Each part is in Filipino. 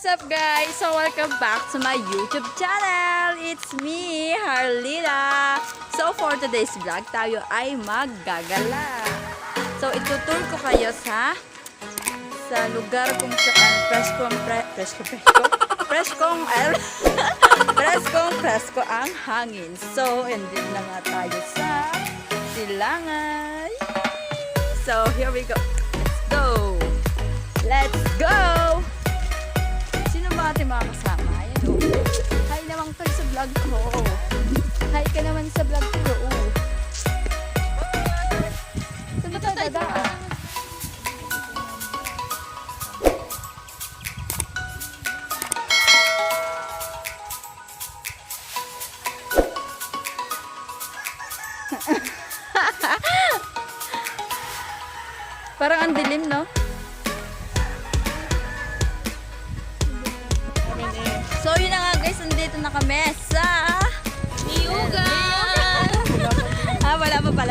What's up guys? So welcome back to my YouTube channel. It's me, Harlina. So for today's vlog, tayo ay maggagala. So itutur ko kayo sa sa lugar kung saan preskong pre, presko presko preskong el preskong presko ang hangin. So andin na nga tayo sa Silangan. So here we go. Let's go. Let's go! Ating mga kasama? Ayan o. Hi naman kayo sa vlog ko. Hi ka naman sa vlog ko. Saan ba tayo dadaan? Parang ang dilim, no?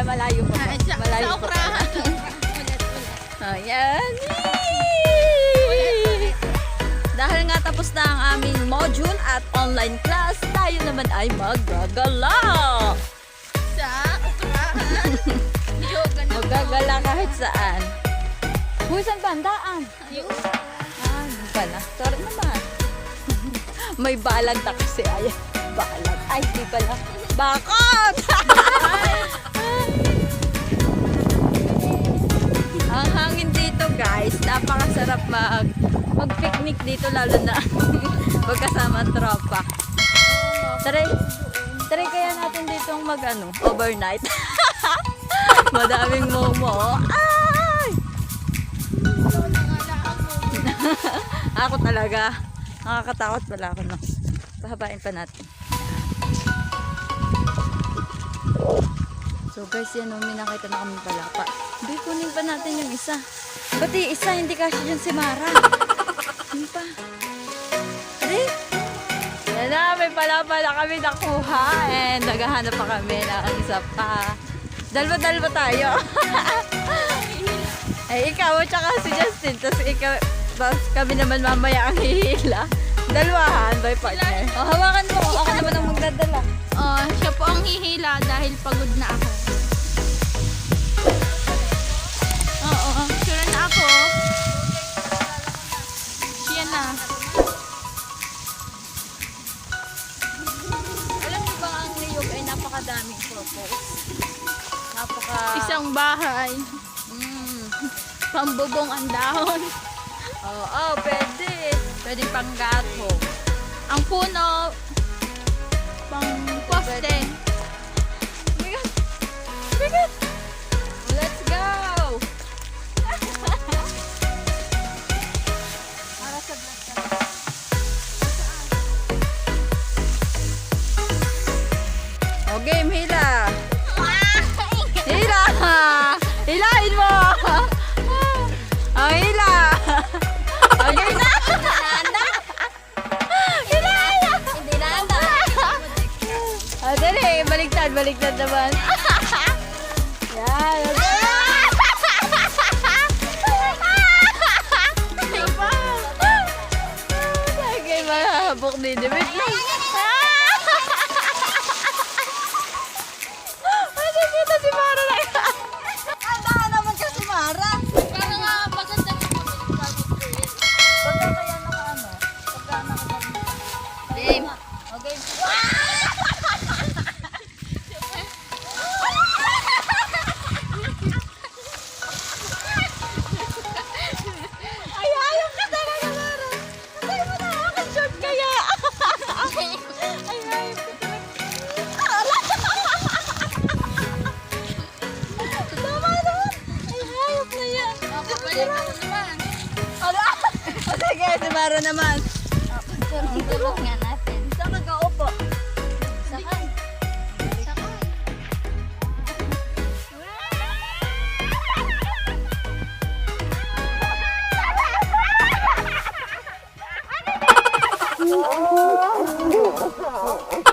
Malayo pa. Ah, sa, malayo sa okrahan. Ayan. Dahil nga tapos na ang aming module at online class, tayo naman ay maggagala. sa na Maggagala kahit saan. Uy, saan ba ang daan? Ayun. Ah, pala. Sorry naman. May balag na kasi. Ay, balag. Ay, di pala. Bakot! Dito, guys. Napakasarap mag mag-picnic dito, lalo na magkasama ang tropa. Try, try kaya natin dito mag ano, overnight. Madaming momo. Ay! ako talaga. Nakakatakot pala ako, no? Pahabain pa natin. So guys, yan, no, may nakita na kami palapa. Hindi, kunin pa natin yung isa. Pati isa, hindi kasi dyan si Mara. Yun pa. Hindi. Yan na, may palapa na kami nakuha. And naghahanap pa kami ng isa pa. Dalwa-dalwa tayo. Ay, ikaw at saka si Justin. Tapos ikaw, tapos kami naman mamaya ang hihila. Dalwahan by partner. O, hawakan mo. Ako naman ang magdadala. Oh, siya po ang hihila dahil pagod na ako. Purpose? Napaka... Isang bahay. Mm. Pambubong ang dahon. Oo, oh, pwede. Pwede pang gato. Ang puno. Pang poste. Bigat! Bigat! Let's go! Para sa vlog ka. O, game! Hila! Baliktad naman. Yan, Okay, mahabok din. Wait lang. Ay, nakita si Mara na Ang daan naman ka si Mara. Para nga maganda yung Pagka kaya naka ano? Pagka naka Game. Okay. Ay, Ala! Sige, si Mara naman. Ang tulog nga natin. Saan nagkaupo? Sakay. Sakay. Oh!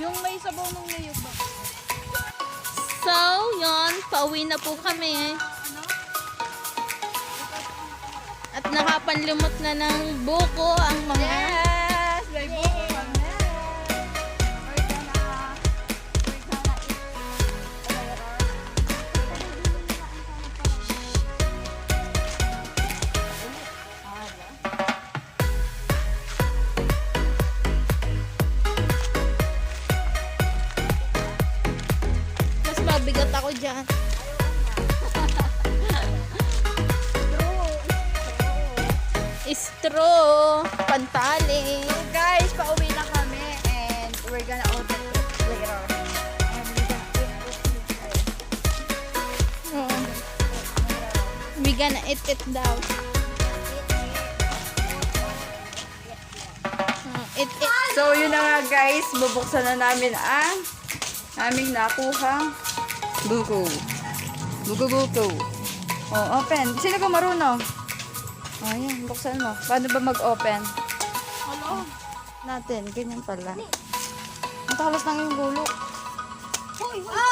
Yung may sabaw ng niyog ba? So, yon pauwi na po kami. At nakapanlumot na ng buko ang mga... Yes! Gonna eat it daw. Uh, eat it. So yun na nga guys, bubuksan na namin ang aming nakuhang buko. Buko buko. Oh, open. Sino ka marunong? Oh, yan. Buksan mo. Paano ba mag-open? Ano? Natin. Ganyan pala. Ang talas lang yung gulok. Ay! Ganyan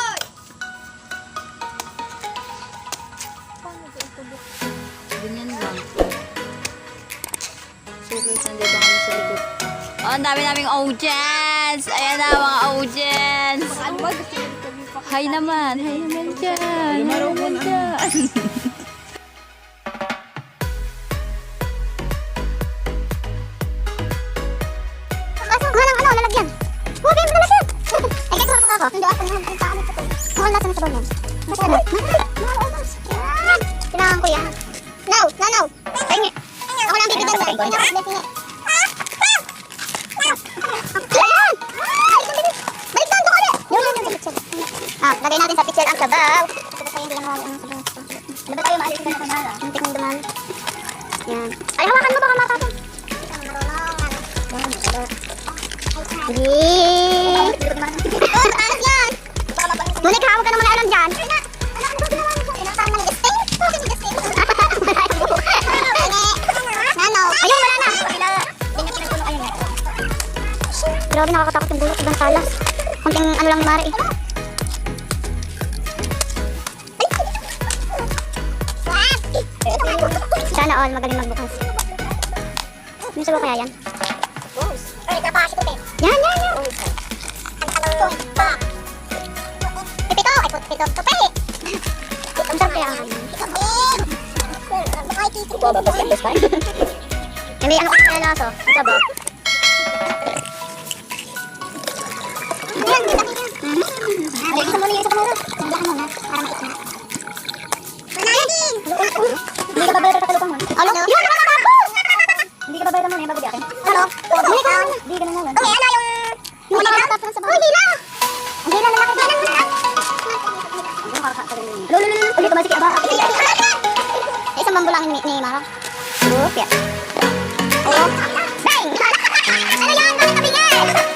Oh, ang dami naming audience! Ayan na mga audience! Ano ba? Hi naman! Hi naman dyan! Hi naman dyan! Kaso, nga ng ano, lalagyan. Huwag kayong lalagyan. Ay, kasi Sige. Oh, matalas yan. Ngunit hawag ka ng mga alam dyan. Ayun, wala na. Grabe nakakatakot yung bulok. Sobrang talas. Kunting ano lang Mari. Sana all magaling magbukas. Ano sabaw kaya yan? Yan, yan, yan. Pipito, ay pipito, tupi. Ang sarap kaya ang Hindi, ano kasi kaya laso? Ang sabaw. Ulit kumasi kaya ba? Eh, isang bambu lang ni, ni Mara. Oop, yan. Oop. Bang! ano yan? Bakit nabigay?